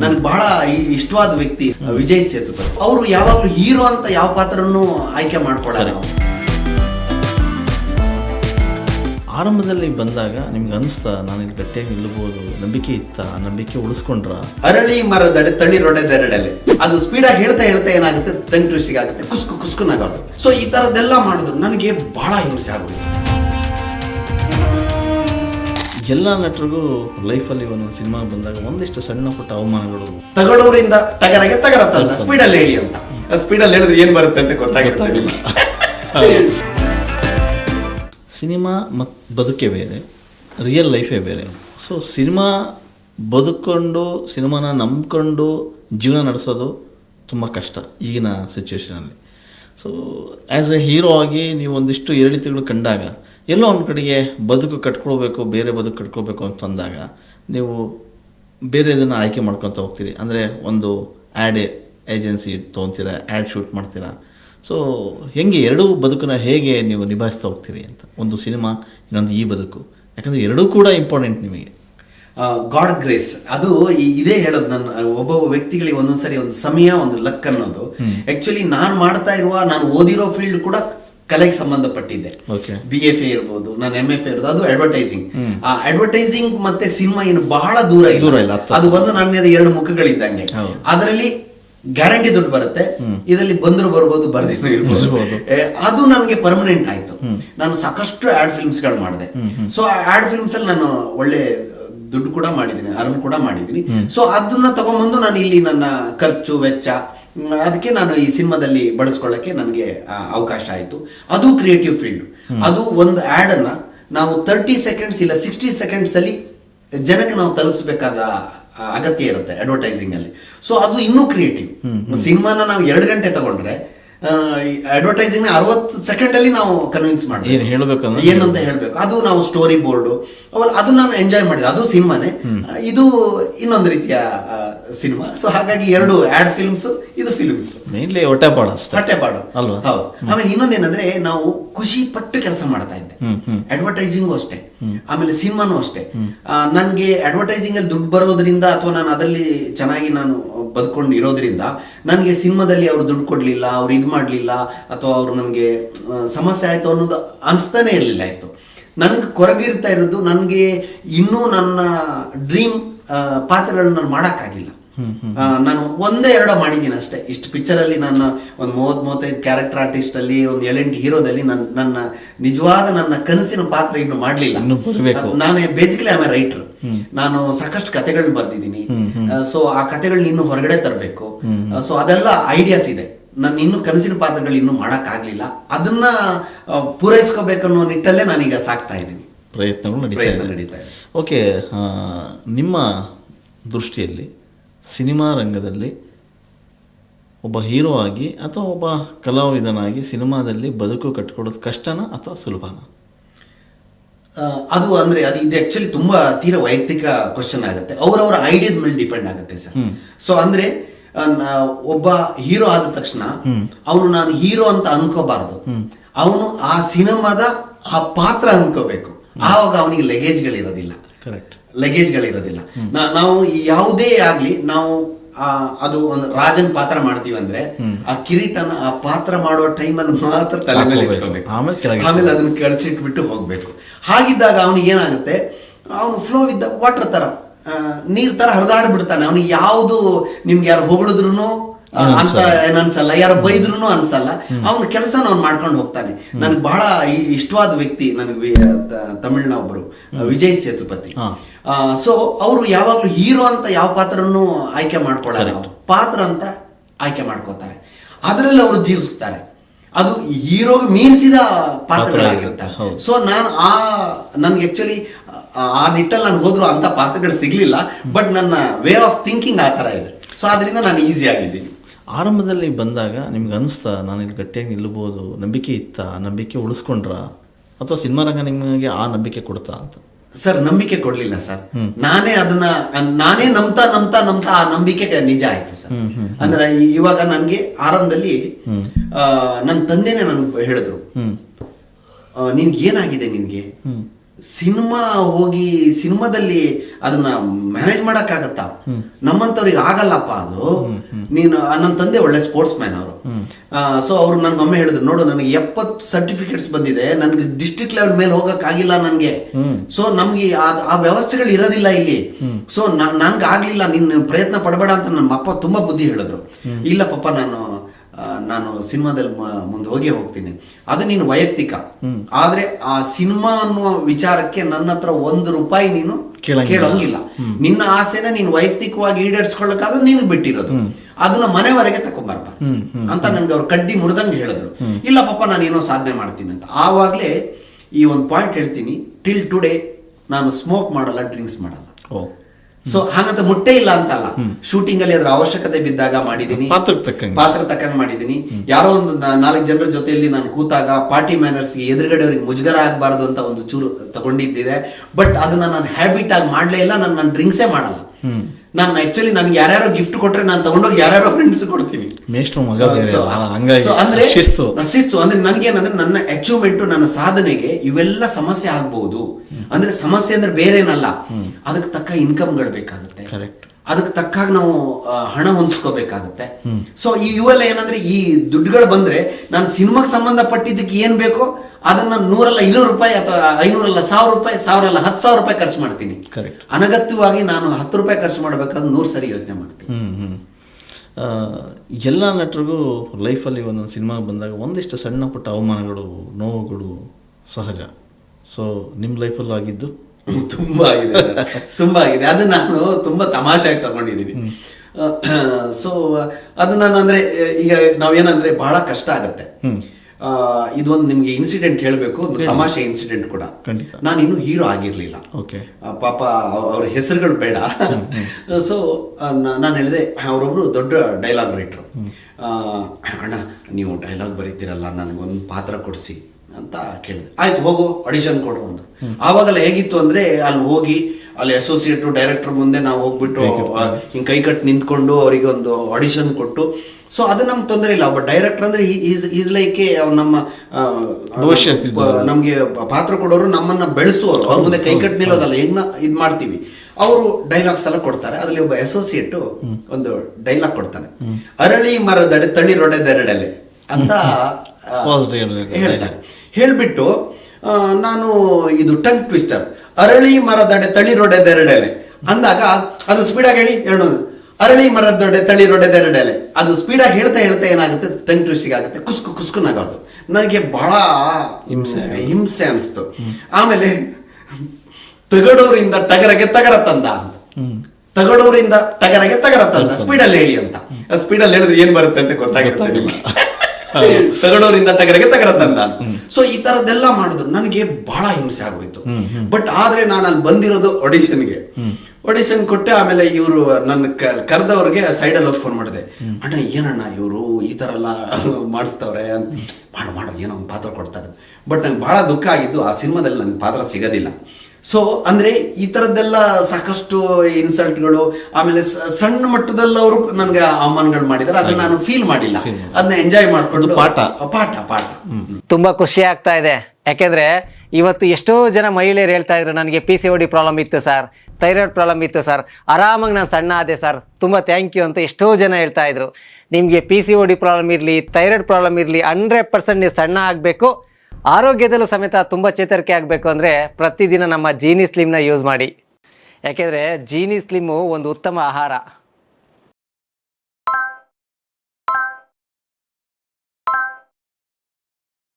ನನ್ಗೆ ಬಹಳ ಇಷ್ಟವಾದ ವ್ಯಕ್ತಿ ವಿಜಯ್ ಸೇತುಪತಿ. ಅವರು ಯಾವಾಗಲೂ ಹೀರೋ ಅಂತ ಯಾವ ಪಾತ್ರನೂ ಆಯ್ಕೆ ಮಾಡ್ಕೊಳ್ಳಲ್ಲ ಆರಂಭದಲ್ಲಿ ಬಂದಾಗ ನಿಮ್ಗೆ ಅನಿಸ್ತಾ ನಾನು ಇಲ್ಲಿ ಗಟ್ಟಿಯಾಗಿ ನಿಲ್ಲಬಹುದು ನಂಬಿಕೆ ಇತ್ತ ಆ ನಂಬಿಕೆ ಉಳಿಸ್ಕೊಂಡ್ರ? ಅರಳಿ ಮರದಡೆ ತಳಿರೊಡೆದೆರಡಲೆ ಅದು ಸ್ಪೀಡಾಗಿ ಹೇಳ್ತಾ ಹೇಳ್ತಾ ಏನಾಗುತ್ತೆ? ಟಂಗ್ ಟ್ವಿಸ್ಟಿಗೆ ಆಗುತ್ತೆ. ಕುಸ್ಕು ಕುಸ್ಕುನಾಗೋದು ಸೊ ಈ ತರದ್ದೆಲ್ಲ ಮಾಡಿದ್ರು ನನಗೆ ಬಹಳ ಹಿಂಸೆ ಆಗೋಯ್ತು. ಎಲ್ಲ ನಟರಿಗೂ ಲೈಫಲ್ಲಿ ಒಂದೊಂದು ಸಿನಿಮಾ ಬಂದಾಗ ಒಂದಿಷ್ಟು ಸಣ್ಣ ಪುಟ್ಟ ಅವಮಾನಗಳು ತಗಡೂರಿಂದ ತಗರಗೆ ತಗರತ್ತ ಸ್ಪೀಡಲ್ಲಿ ಹೇಳಿ ಅಂತ. ಸ್ಪೀಡಲ್ಲಿ ಹೇಳಿದ್ರೆ ಏನು ಬರುತ್ತೆ ಅಂತ ಗೊತ್ತಾಗುತ್ತಾಗಿಲ್ಲ ಸಿನಿಮಾ ಮತ್ತು ಬದುಕೇ ಬೇರೆ ರಿಯಲ್ ಲೈಫೇ ಬೇರೆ. ಸೊ ಸಿನಿಮಾ ಬದುಕೊಂಡು ಸಿನಿಮಾನ ನಂಬ್ಕೊಂಡು ಜೀವನ ನಡೆಸೋದು ತುಂಬ ಕಷ್ಟ ಈಗಿನ ಸಿಚುವೇಶನಲ್ಲಿ ಸೊ ಆ್ಯಸ್ ಎ ಹೀರೋ ಆಗಿ ನೀವು ಒಂದಿಷ್ಟು ಏರಿಳಿತಗಳು ಕಂಡಾಗ ಎಲ್ಲೋ ಒಂದು ಕಡೆಗೆ ಬದುಕು ಕಟ್ಕೊಳ್ಬೇಕು ಬೇರೆ ಬದುಕು ಕಟ್ಕೊಳ್ಬೇಕು ಅಂತಂದಾಗ ನೀವು ಬೇರೆ ಇದನ್ನು ಆಯ್ಕೆ ಮಾಡ್ಕೊತ ಹೋಗ್ತೀರಿ. ಅಂದರೆ ಒಂದು ಆ್ಯಡ್ ಏಜೆನ್ಸಿ ತೊಗೊತೀರಾ ಆ್ಯಡ್ ಶೂಟ್ ಮಾಡ್ತೀರಾ. ಸೊ ಹೆಂಗೆ ಎರಡೂ ಬದುಕನ್ನು ಹೇಗೆ ನೀವು ನಿಭಾಯಿಸ್ತಾ ಹೋಗ್ತೀರಿ ಅಂತ. ಒಂದು ಸಿನಿಮಾ ಇನ್ನೊಂದು ಈ ಬದುಕು. ಯಾಕಂದರೆ ಎರಡೂ ಕೂಡ ಇಂಪಾರ್ಟೆಂಟ್ ನಿಮಗೆ. ಗಾಡ್ ಗ್ರೇಸ್ ಅದು ಇದೇ ಹೇಳೋದು ನನ್ನ ಒಬ್ಬೊಬ್ಬ ವ್ಯಕ್ತಿಗಳಿಗೆ ಒಂದೊಂದ್ಸರಿ ಒಂದು ಸಮಯ ಒಂದು ಲಕ್ ಅನ್ನೋದು. ಆಕ್ಚುಲಿ ನಾನು ಮಾಡ್ತಾ ಇರುವ ನಾನು ಓದಿರೋ ಫೀಲ್ಡ್ ಕೂಡ ಕಲೆಗೆ ಸಂಬಂಧಪಟ್ಟಿದ್ದೆ ಬಿ ಎಫ್ ಎ ಇರ್ಬೋದು ನಾನು ಎಂ ಎಫ್ ಎ ಇರ್ಬೋದು ಅದು ಅಡ್ವರ್ಟೈಸಿಂಗ್ ಆ ಅಡ್ವರ್ಟೈಸಿಂಗ್ ಮತ್ತೆ ಸಿನಿಮಾ ಏನು ಬಹಳ ದೂರ ಇಲ್ಲ. ದೂರ ಇಲ್ಲ, ಅದು ಒಂದು ನನ್ನ ಎರಡು ಮುಖಗಳಿದ್ದಂಗೆ. ಅದರಲ್ಲಿ ಗ್ಯಾರಂಟಿ ದುಡ್ಡು ಬರುತ್ತೆ. ಇದರಲ್ಲಿ ಬಂದ್ರು ಬರ್ಬೋದು ಬರ್ದಿನ ಇರ್ಬೋದು. ಅದು ನನಗೆ ಪರ್ಮನೆಂಟ್ ಆಯ್ತು. ನಾನು ಸಾಕಷ್ಟು ಆಡ್ ಫಿಲ್ಮ್ಸ್ಗಳು ಮಾಡಿದೆ ಸೊ ಆಡ್ ಫಿಲ್ಮ್ಸ್ ಅಲ್ಲಿ ನಾನು ಒಳ್ಳೆ ದುಡ್ಡು ಕೂಡ ಮಾಡಿದ್ದೀನಿ ಅರ್ನ್ ಕೂಡ ಮಾಡಿದ್ದೀನಿ. ಸೊ ಅದನ್ನ ತಗೊಂಡ್ಬಂದು ನಾನು ಇಲ್ಲಿ ನನ್ನ ಖರ್ಚು ವೆಚ್ಚ ಅದಕ್ಕೆ ನಾನು ಈ ಸಿನಿಮಾದಲ್ಲಿ ಬಳಸ್ಕೊಳ್ಳಕ್ಕೆ ನನಗೆ ಅವಕಾಶ ಆಯಿತು. ಅದು ಕ್ರಿಯೇಟಿವ್ ಫೀಲ್ಡ್ ಅದು ಒಂದು ಆಡ್ ಅನ್ನ ನಾವು ತರ್ಟಿ ಸೆಕೆಂಡ್ಸ್ ಇಲ್ಲ ಸಿಕ್ಸ್ಟಿ ಸೆಕೆಂಡ್ಸ್ ಅಲ್ಲಿ ಜನಕ್ಕೆ ನಾವು ತಲುಪಿಸಬೇಕಾದ ಅಗತ್ಯ ಇರುತ್ತೆ ಅಡ್ವರ್ಟೈಸಿಂಗ್ ಅಲ್ಲಿ. ಸೊ ಅದು ಇನ್ನೂ ಕ್ರಿಯೇಟಿವ್ ಸಿನಿಮಾನ ನಾವು ಎರಡು ಗಂಟೆ ತಗೊಂಡ್ರೆ ಅಡ್ವರ್ಟೈಸಿಂಗ್ ಅರವತ್ತು ಸೆಕೆಂಡ್ ಅಲ್ಲಿ ನಾವು ಕನ್ವಿನ್ಸ್ ಮಾಡಿ ಏನು ಹೇಳಬೇಕಂದ್ರೆ ಏನಂತ ಹೇಳ್ಬೇಕು. ಅದು ನಾವು ಸ್ಟೋರಿ ಬೋರ್ಡು ಅವಲ್ ಅದು ನಾನು ಎಂಜಾಯ್ ಮಾಡಿದೆ. ಅದು ಸಿನಿಮಾನೆ. ಇದು ಇನ್ನೊಂದು ರೀತಿಯ ಸಿನಿಮಾ. ಸೊ ಹಾಗಾಗಿ ಎರಡು ಆಡ್ ಫಿಲ್ಮ್ಸ್ ಇದು ಫಿಲ್ಮ್ಸ್ ಮೇನ್ಲಿ ಹೊಟ್ಟೆಪಾಡ ಹೊಟ್ಟೆಪಾಡು. ಅಲ್ವಾ? ಹೌದು. ಆಮೇಲೆ ಇನ್ನೊಂದೇನಂದ್ರೆ ನಾವು ಖುಷಿ ಪಟ್ಟು ಕೆಲಸ ಮಾಡ್ತಾ ಇದ್ದೆ. ಅಡ್ವರ್ಟೈಸಿಂಗ್ ಅಷ್ಟೇ. ಆಮೇಲೆ ಸಿನಿಮಾನು ಅಷ್ಟೇ. ನನ್ಗೆ ಅಡ್ವರ್ಟೈಸಿಂಗ್ ಅಲ್ಲಿ ದುಡ್ಡು ಬರೋದ್ರಿಂದ ಅಥವಾ ನಾನು ಅದರಲ್ಲಿ ಚೆನ್ನಾಗಿ ನಾನು ಬದುಕೊಂಡು ಇರೋದ್ರಿಂದ ನನಗೆ ಸಿನಿಮಾದಲ್ಲಿ ಅವ್ರು ದುಡ್ಡು ಕೊಡ್ಲಿಲ್ಲ ಅವ್ರು ಇದು ಮಾಡಲಿಲ್ಲ ಅಥವಾ ಅವ್ರು ನನಗೆ ಸಮಸ್ಯೆ ಆಯ್ತು ಅನ್ನೋದು ಅನಿಸ್ತಾನೆ ಇರಲಿಲ್ಲ ಆಯ್ತು. ನನಗೆ ಕೊರಗಿರ್ತಾ ಇರೋದು ನನಗೆ ಇನ್ನೂ ನನ್ನ ಡ್ರೀಮ್ ಪಾತ್ರಗಳನ್ನ ನಾನು ಮಾಡೋಕ್ಕಾಗಿಲ್ಲ. ನಾನು ಒಂದೇ ಎರಡೋ ಮಾಡಿದ್ದೀನಿ ಅಷ್ಟೇ. ಇಷ್ಟು ಪಿಕ್ಚರಲ್ಲಿ ನನ್ನ ಒಂದು ಮೂವತ್ ಮೂವತ್ತೈದು ಕ್ಯಾರೆಕ್ಟರ್ ಆರ್ಟಿಸ್ಟ್ ಅಲ್ಲಿ ಒಂದು ಏಳೆಂಟು ಹೀರೋದಲ್ಲಿ ನನ್ನ ನನ್ನ ನಿಜವಾದ ನನ್ನ ಕನಸಿನ ಪಾತ್ರ ಇನ್ನು ಮಾಡಲಿಲ್ಲ. ನಾನು ಬೇಸಿಕಲಿ ಆಮೇಲೆ ರೈಟರ್ ನಾನು ಸಾಕಷ್ಟು ಕತೆಗಳನ್ನ ಬರ್ದಿದ್ದೀನಿ. ಸೊ ಆ ಕತೆಗಳನ್ನ ಇನ್ನು ಹೊರಗಡೆ ತರಬೇಕು. ಸೊ ಅದೆಲ್ಲ ಐಡಿಯಾಸ್ ಇದೆ. ನಾನು ಇನ್ನು ಕನಸಿನ ಪಾತ್ರಗಳು ಇನ್ನು ಮಾಡಕ್ ಆಗ್ಲಿಲ್ಲ ಅದನ್ನ ಪೂರೈಸ್ಕೋಬೇಕು ಅನ್ನೋ ನಿಟ್ಟಲ್ಲೇ ನಾನೀಗ ಸಾಕ್ತಾ ಇದ್ದೀನಿ. ಪ್ರಯತ್ನಗಳು ನಡೀತಾ ಇದೆ. ನಡೀತಾ ಇದೆ. ಓಕೆ ನಿಮ್ಮ ದೃಷ್ಟಿಯಲ್ಲಿ ಸಿನಿಮಾ ರಂಗದಲ್ಲಿ ಒಬ್ಬ ಹೀರೋ ಆಗಿ ಅಥವಾ ಒಬ್ಬ ಕಲಾವಿದನಾಗಿ ಸಿನಿಮಾದಲ್ಲಿ ಬದುಕು ಕಟ್ಕೊಳ್ಳೋದು ಕಷ್ಟನಾ ಅಥವಾ ಸುಲಭನಾ? ಅದು ಅಂದ್ರೆ ಅದು ಇದು ಆಕ್ಚುಲಿ ತುಂಬಾ ತೀರ ವೈಯಕ್ತಿಕ ಕ್ವಶನ್ ಆಗುತ್ತೆ. ಅವರವರ ಐಡಿಯಾದ ಮೇಲೆ ಡಿಪೆಂಡ್ ಆಗುತ್ತೆ ಸರ್. ಸೊ ಅಂದ್ರೆ ಒಬ್ಬ ಹೀರೋ ಆದ ತಕ್ಷಣ ಅವನು ನಾನು ಹೀರೋ ಅಂತ ಅನ್ಕೋಬಾರ್ದು. ಅವನು ಆ ಸಿನಿಮಾದ ಆ ಪಾತ್ರ ಅನ್ಕೋಬೇಕು. ಆವಾಗ ಅವನಿಗೆ ಲಗೇಜ್ಗಳಿರೋದಿಲ್ಲ ಕರೆಕ್ಟ್ ಲಗೇಜ್ಗಳಿರೋದಿಲ್ಲ ನಾವು ಯಾವುದೇ ಆಗ್ಲಿ ನಾವು ಆ, ಅದು ಒಂದು ರಾಜನ್ ಪಾತ್ರ ಮಾಡ್ತೀವಿ ಅಂದ್ರೆ ಆ ಕಿರೀಟನ ಆ ಪಾತ್ರ ಮಾಡುವ ಟೈಮಲ್ಲಿ ಮಾತ್ರ ತಲೆ ಮೇಲೆ ಆಮೇಲೆ ಅದನ್ನ ಕಳ್ಸಿಟ್ಬಿಟ್ಟು ಹೋಗ್ಬೇಕು. ಹಾಗಿದ್ದಾಗ ಅವನಿಗೆ ಏನಾಗುತ್ತೆ? ಅವನು ಫ್ಲೋ ಇದ್ದ ವಾಟರ್ ತರ ನೀರ್ ತರ ಹರಿದಾಡ್ಬಿಡ್ತಾನೆ. ಅವನಿಗೆ ಯಾವುದು ನಿಮ್ಗೆ ಯಾರು ಹೊಗಳಿದ್ರು ಅಂತ ಏನ್ ಅನ್ಸಲ್ಲ. ಯಾರು ಬೈದ್ರು ಅನ್ಸಲ್ಲ. ಅವನ ಕೆಲಸ ಅವ್ನು ಮಾಡ್ಕೊಂಡು ಹೋಗ್ತಾನೆ. ನನ್ಗೆ ಬಹಳ ಇಷ್ಟವಾದ ವ್ಯಕ್ತಿ ನನಗೆ ತಮಿಳ್ನ ಒಬ್ರು ವಿಜಯ್ ಸೇತುಪತಿ. ಸೊ ಅವರು ಯಾವಾಗ್ಲೂ ಹೀರೋ ಅಂತ ಯಾವ ಪಾತ್ರನೂ ಆಯ್ಕೆ ಮಾಡ್ಕೊಳ್ಳಲ್ಲ ಅವ್ರು ಪಾತ್ರ ಅಂತ ಆಯ್ಕೆ ಮಾಡ್ಕೋತಾರೆ. ಅದರಲ್ಲಿ ಅವರು ಜೀವಿಸ್ತಾರೆ. ಅದು ಹೀರೋಗೆ ಮೀರಿಸಿದ ಪಾತ್ರಗಳಾಗಿರುತ್ತೆ. ಸೊ ನಾನು ಆ ನನ್ಗೆ ಆಕ್ಚುಲಿ ಆ ನಿಟ್ಟಲ್ಲಿ ನಾನು ಹೋದ್ರು ಅಂತ ಪಾತ್ರಗಳು ಸಿಗ್ಲಿಲ್ಲ ಬಟ್ ನನ್ನ ವೇ ಆಫ್ ಥಿಂಕಿಂಗ್ ಆ ತರ ಇದೆ. ಸೊ ಅದರಿಂದ ನಾನು ಈಸಿ ಆಗಿದ್ದೀನಿ. ಆರಂಭದಲ್ಲಿ ಬಂದಾಗ ನಿಮ್ಗೆ ಅನಿಸ್ತಾ ನಾನು ಇಲ್ಲಿ ಗಟ್ಟಿಯಾಗಿ ನಿಲ್ಲಬಹುದು ನಂಬಿಕೆ ಇತ್ತ ನಂಬಿಕೆ ಉಳಿಸ್ಕೊಂಡ್ರ? ಅಥವಾ ಸಿನಿಮಾ ರಂಗ ನಿಮಗೆ ಆ ನಂಬಿಕೆ ಕೊಡ್ತಾ ಅಂತ? ಸರ್ ನಂಬಿಕೆ ಕೊಡ್ಲಿಲ್ಲ ಸರ್. ನಾನೇ ಅದನ್ನ ನಾನೇ ನಂಬ್ತಾ ನಂಬ್ತಾ ನಂಬ್ತಾ ಆ ನಂಬಿಕೆ ನಿಜ ಆಯ್ತು ಸರ್. ಅಂದ್ರೆ ಇವಾಗ ನನ್ಗೆ ಆರಂಭದಲ್ಲಿ ಆ, ನನ್ನ ತಂದೆನೆ ನನ್ ಹೇಳಿದ್ರು. ನಿನ್ಗೆ ಏನಾಗಿದೆ ನಿನ್ಗೆ? ಸಿನಿಮಾ ಹೋಗಿ ಸಿನಿಮಾದಲ್ಲಿ ಅದನ್ನ ಮ್ಯಾನೇಜ್ ಮಾಡಕ್ಕಾಗತ್ತಾ? ನಮ್ಮಂತವ್ರಿಗೆ ಆಗಲ್ಲಪ್ಪ ಅದು. ನೀನು ನನ್ನ ತಂದೆ ಒಳ್ಳೆ ಸ್ಪೋರ್ಟ್ಸ್ ಮ್ಯಾನ್ ಅವರು ಸೊ ಅವ್ರು ನನ್ಗೊಮ್ಮೆ ಹೇಳಿದ್ರು ನೋಡು ನನಗೆ ಎಪ್ಪತ್ತು ಸರ್ಟಿಫಿಕೇಟ್ಸ್ ಬಂದಿದೆ ನನಗೆ ಡಿಸ್ಟ್ರಿಕ್ಟ್ ಲೆವೆಲ್ ಮೇಲೆ ಹೋಗಕ್ ಆಗಿಲ್ಲ ನನಗೆ. ಸೊ ನಮ್ಗೆ ಆ- ವ್ಯವಸ್ಥೆಗಳು ಇರೋದಿಲ್ಲ ಇಲ್ಲಿ. ಸೊ ನನ್ಗೆ ಆಗ್ಲಿಲ್ಲ ನೀನು ಪ್ರಯತ್ನ ಪಡಬೇಡ ಅಂತ ನಮ್ಮ ಅಪ್ಪ ತುಂಬಾ ಬುದ್ಧಿ ಹೇಳಿದ್ರು. ಇಲ್ಲ ಪಪ್ಪ ನಾನು ನಾನು ಸಿನಿಮಾದಲ್ಲಿ ಮುಂದೆ ಹೋಗಿ ಹೋಗ್ತೀನಿ. ಅದು ನೀನು ವೈಯಕ್ತಿಕ. ಆದ್ರೆ ಆ ಸಿನಿಮಾ ಅನ್ನುವ ವಿಚಾರಕ್ಕೆ ನನ್ನ ಹತ್ರ ಒಂದು ರೂಪಾಯಿ ನೀನು ಕೇಳಂಗಿಲ್ಲ. ನಿನ್ನ ಆಸೆನ ನೀನ್ ವೈಯಕ್ತಿಕವಾಗಿ ಈಡೇರಿಸ್ಕೊಳ್ಳೋಕ್ಕಾದ್ರೆ ನೀನು ಬಿಟ್ಟಿರೋದು. ಅದನ್ನ ಮನೆವರೆಗೆ ತಕೊಂಡ್ಬರ್ಬ ಅಂತ ನನ್ಗೆ ಅವ್ರು ಕಡ್ಡಿ ಮುರಿದಂಗೆ ಹೇಳಿದ್ರು. ಇಲ್ಲ ಪಾಪ ನಾನು ಏನೋ ಸಾಧನೆ ಮಾಡ್ತೀನಿ ಅಂತ. ಆವಾಗ್ಲೇ ಈ ಒಂದು ಪಾಯಿಂಟ್ ಹೇಳ್ತೀನಿ. ಟಿಲ್ ಟುಡೇ ನಾನು ಸ್ಮೋಕ್ ಮಾಡಲ್ಲ ಡ್ರಿಂಕ್ಸ್ ಮಾಡಲ್ಲ. ಸೊ ಹಾಗಂತ ಮುಟ್ಟೆ ಇಲ್ಲ ಅಂತಲ್ಲ. ಶೂಟಿಂಗ್ ಅಲ್ಲಿ ಅದ್ರ ಅವಶ್ಯಕತೆ ಬಿದ್ದಾಗ ಮಾಡಿದೀನಿ. ಪಾತ್ರ ತಕ್ಕಂಗೆ ಮಾಡಿದೀನಿ. ಯಾರೋ ಒಂದು ನಾಲ್ಕು ಜನರ ಜೊತೆಯಲ್ಲಿ ನಾನು ಕೂತಾಗ ಪಾರ್ಟಿ ಮ್ಯಾನರ್ಸ್ ಎದುರುಗಡೆ ಅವ್ರಿಗೆ ಮುಜುಗರ ಆಗಬಾರದು ಅಂತ ಒಂದು ಚೂರು ತಗೊಂಡಿದ್ದಿದೆ. ಬಟ್ ಅದನ್ನ ನಾನು ಹ್ಯಾಬಿಟ್ ಆಗಿ ಮಾಡ್ಲೇ ಇಲ್ಲ ನಾನು ನಾನು ಡ್ರಿಂಕ್ಸೇ ಮಾಡಲ್ಲ. ನಾನು ಆಕ್ಚುಲಿ ನನಗೆ ಯಾರ್ಯಾರೋ ಗಿಫ್ಟ್ ಕೊಟ್ರೆ ನಾನು ತಗೊಂಡೋಗಿ ಯಾರ್ಯಾರೋ ಫ್ರೆಂಡ್ಸ್ ಕೊಡ್ತೀನಿ. ಮೇಷ್ಟ್ರು ಮಗ ಅಂದ್ರೆ ಶಿಸ್ತು. ಶಿಸ್ತು. ಅಂದ್ರೆ ನನಗೇನಂದ್ರೆ ನನ್ನ ಅಚೀವ್ಮೆಂಟ್ ನನ್ನ ಸಾಧನೆಗೆ ಇವೆಲ್ಲ ಸಮಸ್ಯೆ ಆಗ್ಬಹುದು ಅಂದ್ರೆ ಸಮಸ್ಯೆ ಅಂದ್ರೆ ಬೇರೆ ಏನಲ್ಲ. ಅದಕ್ಕೆ ತಕ್ಕ ಇನ್ಕಮ್ ಬೇಕಾಗುತ್ತೆ. ಕರೆಕ್ಟ್ ಅದಕ್ಕೆ ತಕ್ಕಾಗ ನಾವು ಹಣ ಹೊಂದಿಸ್ಕೋಬೇಕಾಗುತ್ತೆ. ಸೊ ಈ ಇವೆಲ್ಲ ಏನಂದ್ರೆ ಈ ದುಡ್ಡುಗಳು ಬಂದ್ರೆ ನಾನು ಸಿನಿಮಾಗೆ ಸಂಬಂಧಪಟ್ಟಿದ್ದಕ್ಕೆ ಏನ್ ಬೇಕೋ ಅದನ್ನ ನೂರಲ್ಲ ಇನ್ನೂರು ರೂಪಾಯಿ ಅಥವಾ ಐನೂರಲ್ಲ ಸಾವಿರ ರೂಪಾಯಿ ಸಾವಿರ ಅಲ್ಲ ಹತ್ತು ಸಾವಿರ ರೂಪಾಯಿ ಖರ್ಚು ಮಾಡ್ತೀನಿ. ಕರೆಕ್ಟ್ ಅನಗತ್ಯವಾಗಿ ನಾನು ಹತ್ತು ರೂಪಾಯಿ ಖರ್ಚು ಮಾಡಬೇಕಾದ್ರೆ ನೂರು ಸರಿ ಯೋಚನೆ ಮಾಡ್ತೀನಿ. ಎಲ್ಲ ನಟರಿಗೂ ಲೈಫಲ್ಲಿ ಒಂದೊಂದು ಸಿನಿಮಾ ಬಂದಾಗ ಒಂದಿಷ್ಟು ಸಣ್ಣ ಪುಟ್ಟ ಅವಮಾನಗಳು ನೋವುಗಳು ಸಹಜ. ಸೊ ನಿಮ್ಮ ಲೈಫಲ್ಲೂ ಆಗಿದ್ದು? ತುಂಬಾ ಆಗಿದೆ ತುಂಬ ಆಗಿದೆ. ಅದು ನಾನು ತುಂಬಾ ತಮಾಷೆಯಾಗಿ ತಗೊಂಡಿದ್ದೀನಿ. ಸೊ ಅದು ನಾನು ಅಂದ್ರೆ ಈಗ ನಾವೇನಂದ್ರೆ ಬಹಳ ಕಷ್ಟ ಆಗತ್ತೆ. ಇದೊಂದು ನಿಮಗೆ ಇನ್ಸಿಡೆಂಟ್ ಹೇಳಬೇಕು ಒಂದು ತಮಾಷೆ ಇನ್ಸಿಡೆಂಟ್ ಕೂಡ. ನಾನು ಇನ್ನು ಹೀರೋ ಆಗಿರ್ಲಿಲ್ಲ. ಪಾಪ ಅವ್ರ ಹೆಸರುಗಳು ಬೇಡ. ಸೊ ನಾನು ಹೇಳಿದೆ ಅವರೊಬ್ರು ದೊಡ್ಡ ಡೈಲಾಗ್ ರೈಟ್ರು ಅಣ್ಣ ನೀವು ಡೈಲಾಗ್ ಬರೀತೀರಲ್ಲ ನನಗೊಂದು ಪಾತ್ರ ಕೊಡಿಸಿ ಅಂತ ಕೇಳಿದೆ. ಆಯ್ತು ಹೋಗು ಆಡಿಷನ್ ಕೊಡು ಒಂದು ಆವಾಗೆಲ್ಲ ಹೇಗಿತ್ತು ಅಂದ್ರೆ ಅಲ್ಲಿ ಹೋಗಿ ಅಲ್ಲಿ ಅಸೋಸಿಯೇಟ್ ಡೈರೆಕ್ಟರ್ ಮುಂದೆ ನಾವು ಹೋಗ್ಬಿಟ್ಟು ಹಿಂಗೆ ಹಿಂಗ್ ಕೈ ಕಟ್ಟಿ ನಿಂತ್ಕೊಂಡು ಅವರಿಗೆ ಒಂದು ಆಡಿಷನ್ ಕೊಟ್ಟು ಸೊ ಅದು ನಮ್ಗೆ ತೊಂದರೆ ಇಲ್ಲ. ಒಬ್ಬ ಡೈರೆಕ್ಟರ್ ಅಂದ್ರೆ ಈಸ್ ಈಸ್ ಲೈಕ್ ನಮ್ಮ ಇದು. ನಮ್ಗೆ ಪಾತ್ರ ಕೊಡೋರು ನಮ್ಮನ್ನ ಬೆಳೆಸುವವರು ಅವ್ರ ಮುಂದೆ ಕೈ ಕಟ್ಟು ನಿಲ್ಲೋದಲ್ಲ. ಹೆಂಗ್ ಇದ್ ಮಾಡ್ತೀವಿ. ಅವರು ಡೈಲಾಗ್ಸ್ ಎಲ್ಲ ಕೊಡ್ತಾರೆ. ಅದ್ರಲ್ಲಿ ಒಬ್ಬ ಅಸೋಸಿಯೇಟ್ ಒಂದು ಡೈಲಾಗ್ ಕೊಡ್ತಾನೆ. ಅರಳಿ ಮರದಡೆ ತಳಿರೊಡೆದೆರಡೆಲೆ ಅಂತ ಆ, False ಹೇಳ್ಬೇಕು. ಹೇಳ್ತಾರೆ. ಹೇಳ್ಬಿಟ್ಟು ನಾನು ಇದು ಟಂಗ್ ಟ್ವಿಸ್ಟರ್ ಅರಳಿ ಮರದಡೆ ತಳಿ ರೊಡೆದೆರಡಲೆ ಅಂದಾಗ ಅದು ಸ್ಪೀಡಾಗಿ ಹೇಳಿ ಹೇಳೋದು. ಅರಳಿ ಮರದೊಡೆ ತಳಿರೊಡೆದೆರಡೆಲೆ ಅದು ಸ್ಪೀಡಾಗಿ ಹೇಳ್ತಾ ಹೇಳ್ತಾ ಏನಾಗುತ್ತೆ? ಟಂಗ್ ಟ್ವಿಸ್ಟಿಗೆ ಆಗುತ್ತೆ. ಕುಸ್ಕು ಕುಸ್ಕುನಾಗೋದು. ನನಗೆ ಬಹಳ ಹಿಂಸೆ ಹಿಂಸೆ ಅನಿಸ್ತು. ಆಮೇಲೆ ತಗಡೋರಿಂದ ಟಗರಗೆ ತಗರ ತಂದ ಅಂತ. ತಗಡೂರಿಂದ ತಗರಗೆ ತಗರ ತಂದ. ಸ್ಪೀಡಲ್ಲಿ ಹೇಳಿ ಅಂತ. ಸ್ಪೀಡಲ್ಲಿ ಹೇಳಿದ್ರೆ ಏನ್ ಬರುತ್ತೆ ಅಂತ ಗೊತ್ತಾಗುತ್ತೆ ತಗಡೋರಿಂದ ಟಗರಗೆ ತಗರ ತಂದ ಸೊ ಈ ತರದೆಲ್ಲ ಮಾಡಿದ್ರು. ನನಗೆ ಬಹಳ ಹಿಂಸೆ ಆಗೋಯ್ತು. ಬಟ್ ಆದ್ರೆ ನಾನು ಅಲ್ಲಿ ಬಂದಿರೋದು ಆಡಿಷನ್ಗೆ ಆಡಿಷನ್ ಕೊಟ್ಟೆ ಆಮೇಲೆ ಇವರು ನನ್ನ ಕರೆದವ್ರಿಗೆ ಸೈಡಲ್ಲಿ ಹೋಗಿ ಫೋನ್ ಮಾಡಿದೆ. ಅಣ್ಣ, ಏನಣ್ಣ ಇವರು? ಈ ತರ ಎಲ್ಲ ಮಾಡಿಸ್ತವ್ರೆ? ಅಂತ. ಮಾಡು ಮಾಡು, ಏನೋ ಒಂದು ಪಾತ್ರ ಕೊಡ್ತಾರೆ. ಬಟ್ ನಂಗೆ ಬಹಳ ದುಃಖ ಆಗಿದ್ದು ಆ ಸಿನಿಮಾದಲ್ಲಿ ನನಗೆ ಪಾತ್ರ ಸಿಗೋದಿಲ್ಲ. ಸೊ ಅಂದ್ರೆ ಈ ತರದ್ದೆಲ್ಲ ಸಾಕಷ್ಟು ಇನ್ಸಲ್ಟ್ಗಳು ಆಮೇಲೆ ಸಣ್ಣ ಮಟ್ಟದಲ್ಲಿ ಅವರು ನನಗೆ ಅವಮಾನಗಳು ಮಾಡಿದ್ದಾರೆ ಅದನ್ನ ನಾನು ಫೀಲ್ ಮಾಡಿಲ್ಲ. ಅದನ್ನ ಎಂಜಾಯ್ ಮಾಡ್ಕೊಂಡು ಪಾಠ. ಪಾಠ ಪಾಠ. ತುಂಬಾ ಖುಷಿ ಆಗ್ತಾ ಇದೆ. ಯಾಕೆಂದ್ರೆ ಇವತ್ತು ಎಷ್ಟೋ ಜನ ಮಹಿಳೆಯರು ಹೇಳ್ತಾ ಇದ್ರು ನನಗೆ ಪಿ ಸಿ ಡಿ ಪ್ರಾಬ್ಲಮ್ ಇತ್ತು ಸರ್ ಥೈರಾಯ್ಡ್ ಪ್ರಾಬ್ಲಮ್ ಇತ್ತು ಸರ್ ಆರಾಮಾಗಿ ನಾನು ಸಣ್ಣ ಆದೆ ಸರ್ ತುಂಬ ಥ್ಯಾಂಕ್ ಯು ಅಂತ ಎಷ್ಟೋ ಜನ ಹೇಳ್ತಾ ಇದ್ರು. ನಿಮಗೆ ಪಿ ಸಿ ಡಿ ಪ್ರಾಬ್ಲಮ್ ಇರಲಿ ಥೈರಾಯ್ಡ್ ಪ್ರಾಬ್ಲಮ್ ಇರಲಿ ಹಂಡ್ರೆಡ್ ಪರ್ಸೆಂಟ್ ನೀವು ಸಣ್ಣ ಆಗಬೇಕು. ಆರೋಗ್ಯದಲ್ಲೂ ಸಮೇತ ತುಂಬ ಚೇತರಿಕೆ ಆಗಬೇಕು ಅಂದರೆ ಪ್ರತಿದಿನ ನಮ್ಮ ಜೀನಿ ಸ್ಲಿಮ್ನ ಯೂಸ್ ಮಾಡಿ. ಯಾಕೆಂದರೆ ಜೀನಿ ಸ್ಲಿಮ್ಮು ಒಂದು ಉತ್ತಮ ಆಹಾರ.